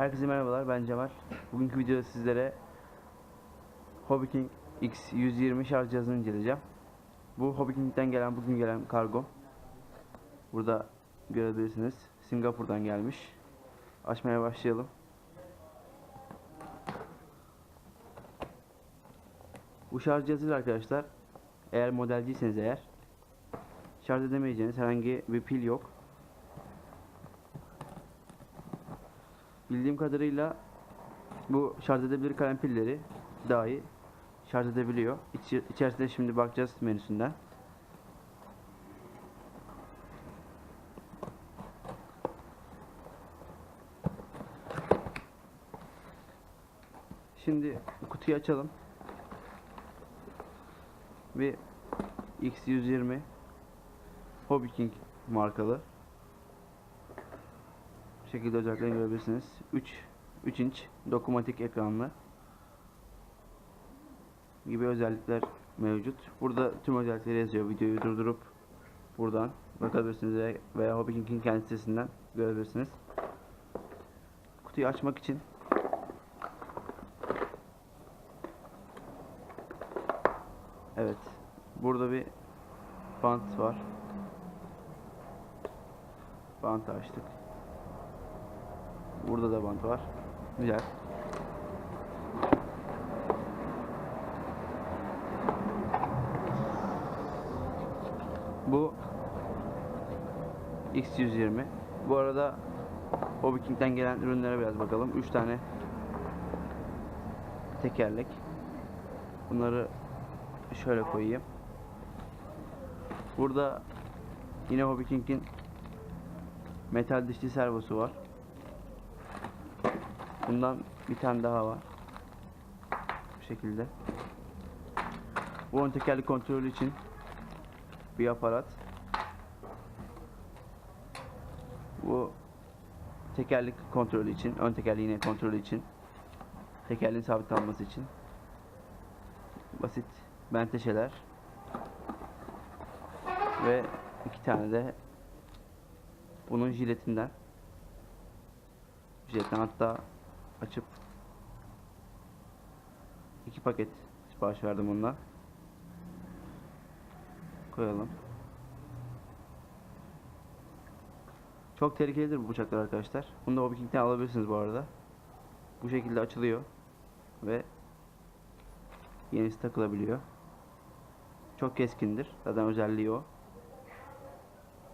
Herkese merhabalar ben Cemal. Bugünkü videoda sizlere HobbyKing X120 şarj cihazını inceleyeceğim. Bu HobbyKing'den gelen bugün gelen kargo. Burada görebilirsiniz. Singapur'dan gelmiş. Açmaya başlayalım. Bu şarj cihazı arkadaşlar eğer modelciyseniz eğer şarj edemeyeceğiniz herhangi bir pil yok. Bildiğim kadarıyla bu şarj edebilir kalem pilleri dahi şarj edebiliyor. İçi, içerisinde şimdi bakacağız menüsünden. Şimdi kutuyu açalım. Bir X120 Hobby markalı şekilde özelliklerini görebilirsiniz. 3 3 inç dokunmatik ekranlı gibi özellikler mevcut. Burada tüm özellikleri yazıyor. Videoyu durdurup buradan bakabilirsiniz veya- King'in kendi sitesinden görebilirsiniz. Kutuyu açmak için Evet. Burada bir bant var. Bantı açtık. Burada da bant var. Güzel. Bu X120. Bu arada Hobby gelen ürünlere biraz bakalım. 3 tane tekerlek. Bunları şöyle koyayım. Burada yine Hobby metal dişli servosu var. Bundan bir tane daha var. Bu şekilde. Bu ön tekerlek kontrolü için bir aparat. Bu tekerlek kontrolü için, ön tekerleği yine kontrolü için, tekerleğin sabit kalması için basit menteşeler ve iki tane de bunun jiletinden jiletten hatta açıp iki paket sipariş verdim bundan koyalım. Çok tehlikelidir bu bıçaklar arkadaşlar. Bunu da Hobby alabilirsiniz bu arada. Bu şekilde açılıyor ve yenisi takılabiliyor. Çok keskindir. Zaten özelliği o.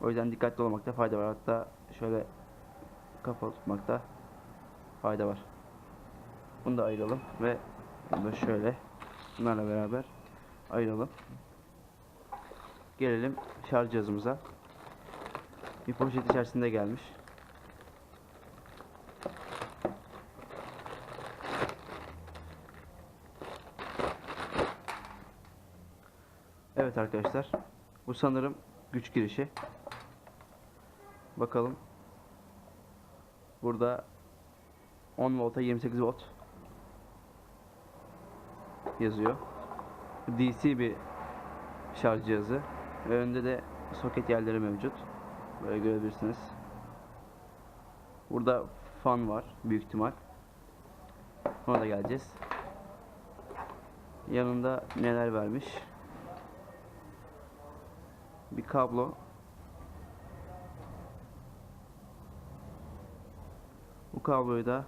O yüzden dikkatli olmakta fayda var. Hatta şöyle kapalı tutmakta fayda var. Bunu da ayıralım ve bunu da şöyle bunlarla beraber ayıralım. Gelelim şarj cihazımıza. Bir poşet içerisinde gelmiş. Evet arkadaşlar. Bu sanırım güç girişi. Bakalım. Burada 10 volta 28 volt yazıyor. DC bir şarj cihazı önde de soket yerleri mevcut. Böyle görebilirsiniz. Burada fan var büyük ihtimal. Ona da geleceğiz. Yanında neler vermiş? Bir kablo. Bu kabloyu da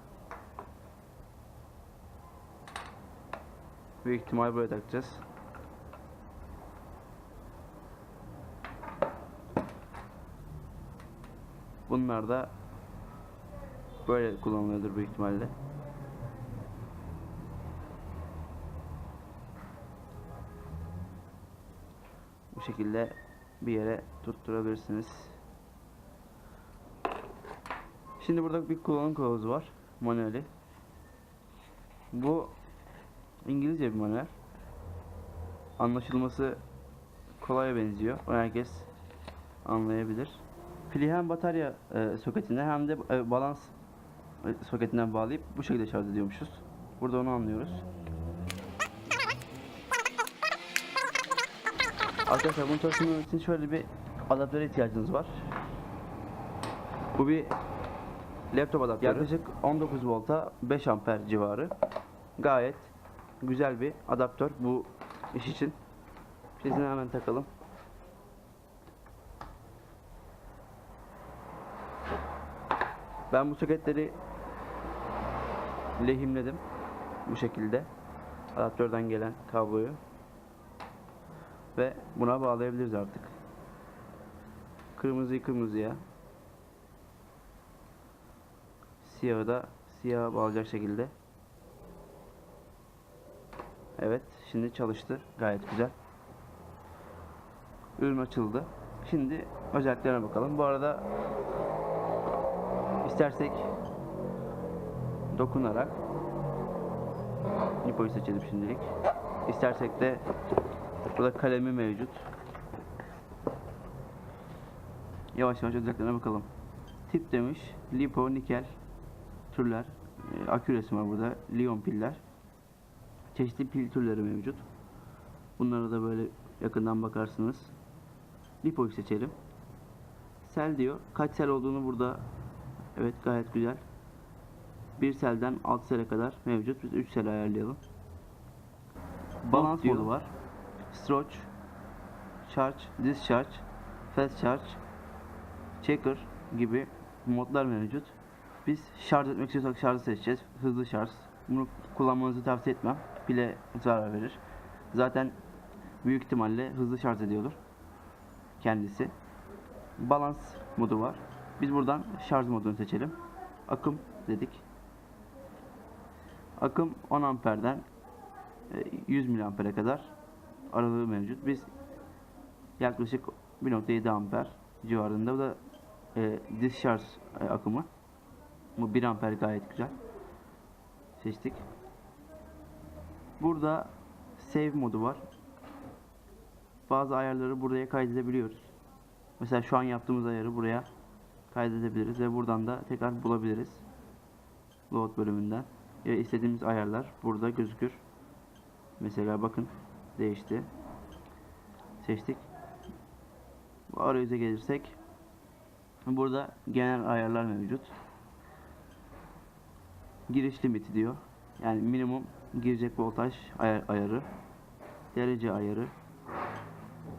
büyük ihtimal buraya takacağız. Bunlar da böyle kullanılıyordur büyük ihtimalle. Bu şekilde bir yere tutturabilirsiniz. Şimdi burada bir kullanım kılavuzu var. Manueli. Bu İngilizce bir manuel. Anlaşılması kolaya benziyor. O herkes anlayabilir. Pili hem batarya e, soketine hem de e, balans e, soketinden bağlayıp bu şekilde şarj ediyormuşuz. Burada onu anlıyoruz. Arkadaşlar bunu çalıştırmak için şöyle bir adaptöre ihtiyacınız var. Bu bir Laptop adaptörü. Yaklaşık 19 volta 5 amper civarı. Gayet güzel bir adaptör bu iş için. Prizini hemen takalım. Ben bu soketleri lehimledim bu şekilde. Adaptörden gelen kabloyu. Ve buna bağlayabiliriz artık. Kırmızıyı kırmızıya. Siyahı da siyah bağlayacak şekilde evet şimdi çalıştı gayet güzel ürün açıldı şimdi özelliklerine bakalım bu arada istersek dokunarak Nipo'yu seçelim şimdilik. İstersek de burada kalemi mevcut. Yavaş yavaş özelliklerine bakalım. Tip demiş. Lipo, nikel türler. E, akü resmi var burada. Liyon piller. Çeşitli pil türleri mevcut. Bunlara da böyle yakından bakarsınız. Lipo'yu seçelim. Sel diyor. Kaç sel olduğunu burada evet gayet güzel. Bir selden 6 sele kadar mevcut. Biz 3 sel ayarlayalım. Balans modu var. Stroke, Charge, Discharge, Fast Charge, Checker gibi modlar mevcut. Biz şarj etmek istiyorsak şarjı seçeceğiz. Hızlı şarj. Bunu kullanmanızı tavsiye etmem. Pile zarar verir. Zaten büyük ihtimalle hızlı şarj ediyordur. Kendisi. Balans modu var. Biz buradan şarj modunu seçelim. Akım dedik. Akım 10 amperden e, 100 miliampere kadar aralığı mevcut. Biz yaklaşık 1.7 amper civarında. Bu da e, discharge e, akımı. Bu 1 amper gayet güzel. Seçtik. Burada save modu var. Bazı ayarları buraya kaydedebiliyoruz. Mesela şu an yaptığımız ayarı buraya kaydedebiliriz ve buradan da tekrar bulabiliriz. Load bölümünden. Ve istediğimiz ayarlar burada gözükür. Mesela bakın değişti. Seçtik. Bu arayüze gelirsek burada genel ayarlar mevcut. Giriş limiti diyor. Yani minimum girecek voltaj ayar, ayarı, derece ayarı,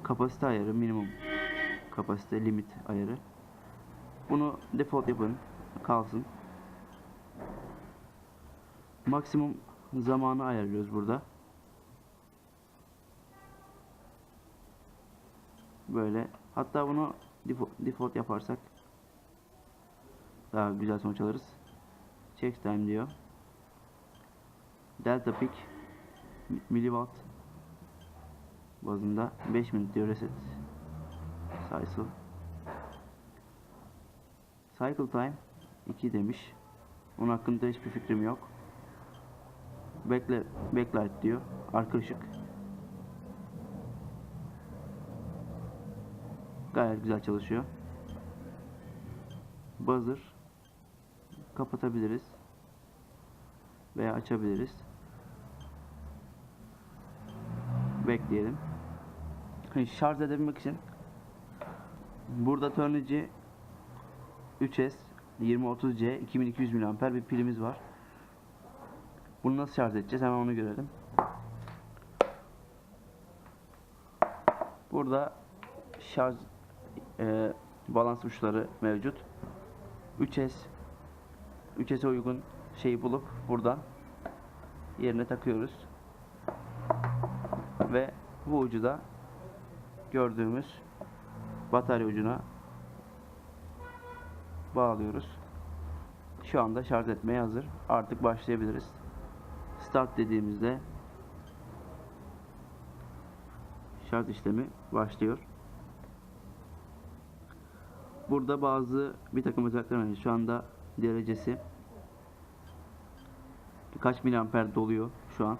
kapasite ayarı, minimum kapasite limit ayarı. Bunu default yapın. Kalsın. Maksimum zamanı ayarlıyoruz burada. Böyle. Hatta bunu default, default yaparsak daha güzel sonuç alırız. Check time diyor. Delta peak miliwatt bazında 5 minut diyor reset cycle cycle time 2 demiş. Onun hakkında hiçbir fikrim yok. Backlight, backlight diyor. Arka ışık. Gayet güzel çalışıyor. Buzzer kapatabiliriz veya açabiliriz. Bekleyelim. Hani Şarj edebilmek için burada Turnigy 3S 2030C 2200 mAh bir pilimiz var. Bunu nasıl şarj edeceğiz? Hemen onu görelim. Burada şarj e, balans uçları mevcut. 3S 3S'e uygun şeyi bulup buradan yerine takıyoruz. Ve bu ucu da gördüğümüz batarya ucuna bağlıyoruz. Şu anda şarj etmeye hazır. Artık başlayabiliriz. Start dediğimizde şarj işlemi başlıyor. Burada bazı bir takım özellikler var. Şu anda derecesi kaç miliamper doluyor şu an.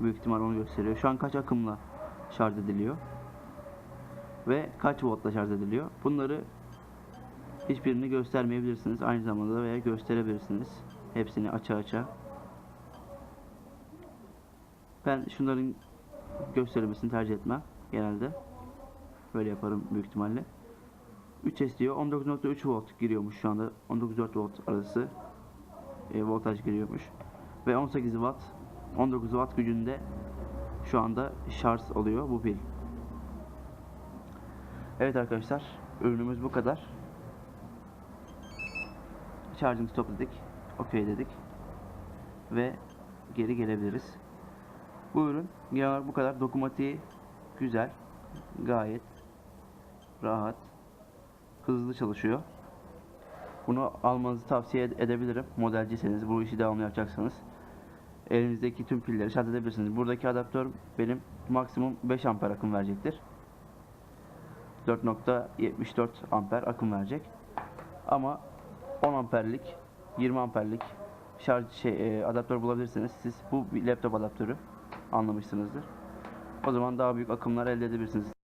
Büyük ihtimal onu gösteriyor. Şu an kaç akımla şarj ediliyor. Ve kaç voltla şarj ediliyor. Bunları hiçbirini göstermeyebilirsiniz. Aynı zamanda veya gösterebilirsiniz. Hepsini açı açı. Ben şunların gösterilmesini tercih etmem genelde. Böyle yaparım büyük ihtimalle. 3S diyor 19.3 volt giriyormuş şu anda 19.4 volt arası e, voltaj giriyormuş ve 18 watt 19 watt gücünde şu anda şarj oluyor bu pil. Evet arkadaşlar ürünümüz bu kadar. Charging stop dedik. OK dedik. Ve geri gelebiliriz. Bu ürün genel olarak bu kadar. Dokunmatiği güzel. Gayet rahat. Hızlı çalışıyor. Bunu almanızı tavsiye ed- edebilirim. Modelciyseniz bu işi devamlı yapacaksanız. Elinizdeki tüm pilleri şarj edebilirsiniz. Buradaki adaptör benim maksimum 5 amper akım verecektir. 4.74 amper akım verecek. Ama 10 amperlik, 20 amperlik şarj şey e, adaptör bulabilirsiniz. Siz bu laptop adaptörü anlamışsınızdır. O zaman daha büyük akımlar elde edebilirsiniz.